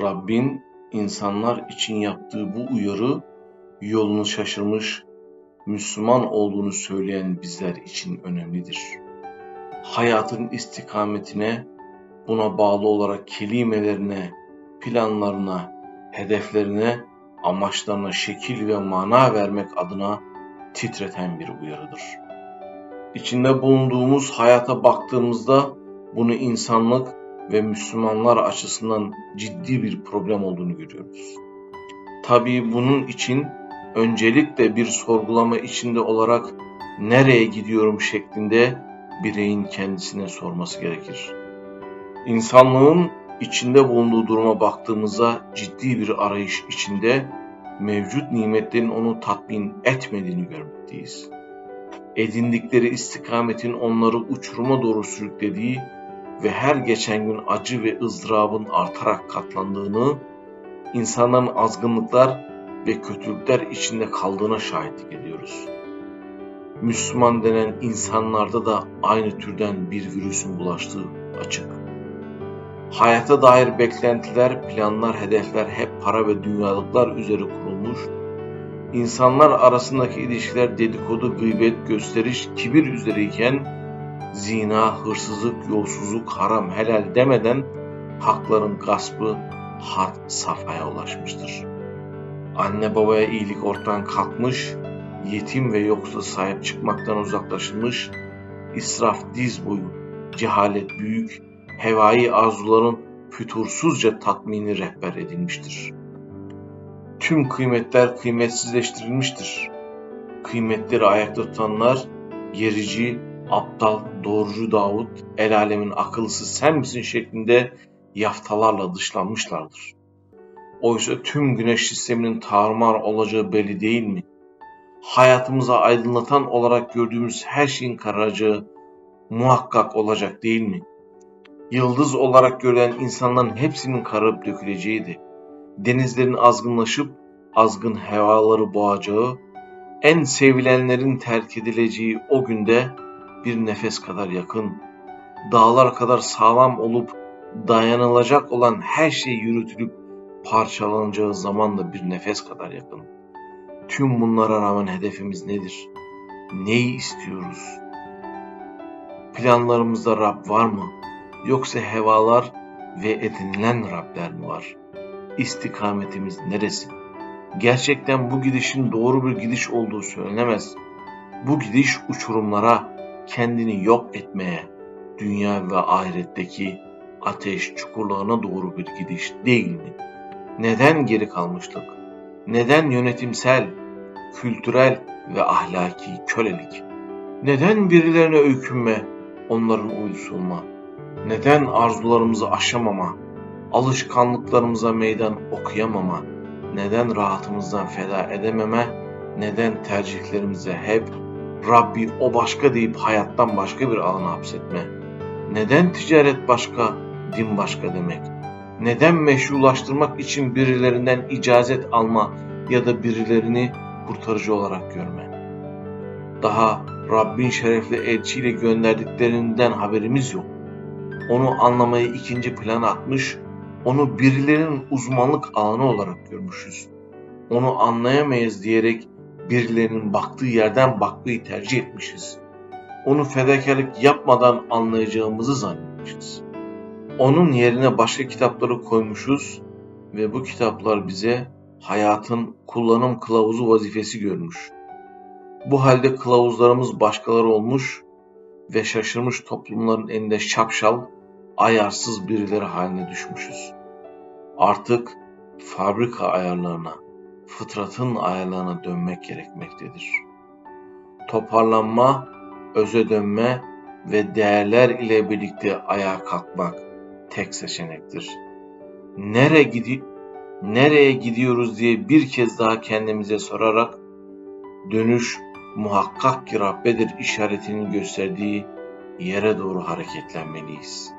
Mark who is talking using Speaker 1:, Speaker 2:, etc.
Speaker 1: Rabbin insanlar için yaptığı bu uyarı yolunu şaşırmış Müslüman olduğunu söyleyen bizler için önemlidir. Hayatın istikametine, buna bağlı olarak kelimelerine, planlarına, hedeflerine, amaçlarına şekil ve mana vermek adına titreten bir uyarıdır. İçinde bulunduğumuz hayata baktığımızda bunu insanlık ve Müslümanlar açısından ciddi bir problem olduğunu görüyoruz. Tabii bunun için öncelikle bir sorgulama içinde olarak nereye gidiyorum şeklinde bireyin kendisine sorması gerekir. İnsanlığın içinde bulunduğu duruma baktığımızda ciddi bir arayış içinde mevcut nimetlerin onu tatmin etmediğini görmekteyiz. Edindikleri istikametin onları uçuruma doğru sürüklediği ve her geçen gün acı ve ızdırabın artarak katlandığını, insanların azgınlıklar ve kötülükler içinde kaldığına şahitlik ediyoruz. Müslüman denen insanlarda da aynı türden bir virüsün bulaştığı açık. Hayata dair beklentiler, planlar, hedefler hep para ve dünyalıklar üzere kurulmuş. İnsanlar arasındaki ilişkiler dedikodu, gıybet, gösteriş, kibir üzereyken zina, hırsızlık, yolsuzluk, haram, helal demeden hakların gaspı had safhaya ulaşmıştır. Anne babaya iyilik ortadan kalkmış, yetim ve yoksa sahip çıkmaktan uzaklaşılmış, israf diz boyu, cehalet büyük, hevai arzuların fütursuzca tatmini rehber edilmiştir. Tüm kıymetler kıymetsizleştirilmiştir. Kıymetleri ayakta tutanlar gerici, aptal, doğrucu Davut, el alemin akıllısı sen misin şeklinde yaftalarla dışlanmışlardır. Oysa tüm güneş sisteminin tarumar olacağı belli değil mi? Hayatımıza aydınlatan olarak gördüğümüz her şeyin karacağı muhakkak olacak değil mi? Yıldız olarak görülen insanların hepsinin kararıp döküleceğiydi. Denizlerin azgınlaşıp azgın hevaları boğacağı, en sevilenlerin terk edileceği o günde bir nefes kadar yakın, dağlar kadar sağlam olup dayanılacak olan her şey yürütülüp parçalanacağı zaman da bir nefes kadar yakın. Tüm bunlara rağmen hedefimiz nedir? Neyi istiyoruz? Planlarımızda Rab var mı? Yoksa hevalar ve edinilen Rabler mi var? İstikametimiz neresi? Gerçekten bu gidişin doğru bir gidiş olduğu söylenemez. Bu gidiş uçurumlara, kendini yok etmeye, dünya ve ahiretteki ateş çukurlarına doğru bir gidiş değil mi? Neden geri kalmışlık? Neden yönetimsel, kültürel ve ahlaki kölelik? Neden birilerine öykünme, onların uydusu olma? Neden arzularımızı aşamama, alışkanlıklarımıza meydan okuyamama, neden rahatımızdan feda edememe, neden tercihlerimize hep Rabbi o başka deyip hayattan başka bir alana hapsetme? Neden ticaret başka, din başka demek? Neden meşrulaştırmak için birilerinden icazet alma ya da birilerini kurtarıcı olarak görme? Daha Rabbin şerefli elçiyle gönderdiklerinden haberimiz yok. Onu anlamayı ikinci plana atmış, onu birilerinin uzmanlık alanı olarak görmüşüz. Onu anlayamayız diyerek birilerinin baktığı yerden bakmayı tercih etmişiz. Onu fedakarlık yapmadan anlayacağımızı zannetmişiz. Onun yerine başka kitapları koymuşuz ve bu kitaplar bize hayatın kullanım kılavuzu vazifesi görmüş. Bu halde kılavuzlarımız başkaları olmuş ve şaşırmış toplumların elinde şapşal, ayarsız birileri haline düşmüşüz. Artık fabrika ayarlarına, fıtratın ayarlarına dönmek gerekmektedir. Toparlanma, öze dönme ve değerler ile birlikte ayağa kalkmak tek seçenektir. Nereye gidi nereye gidiyoruz diye bir kez daha kendimize sorarak dönüş muhakkak ki Rabbedir işaretinin gösterdiği yere doğru hareketlenmeliyiz.''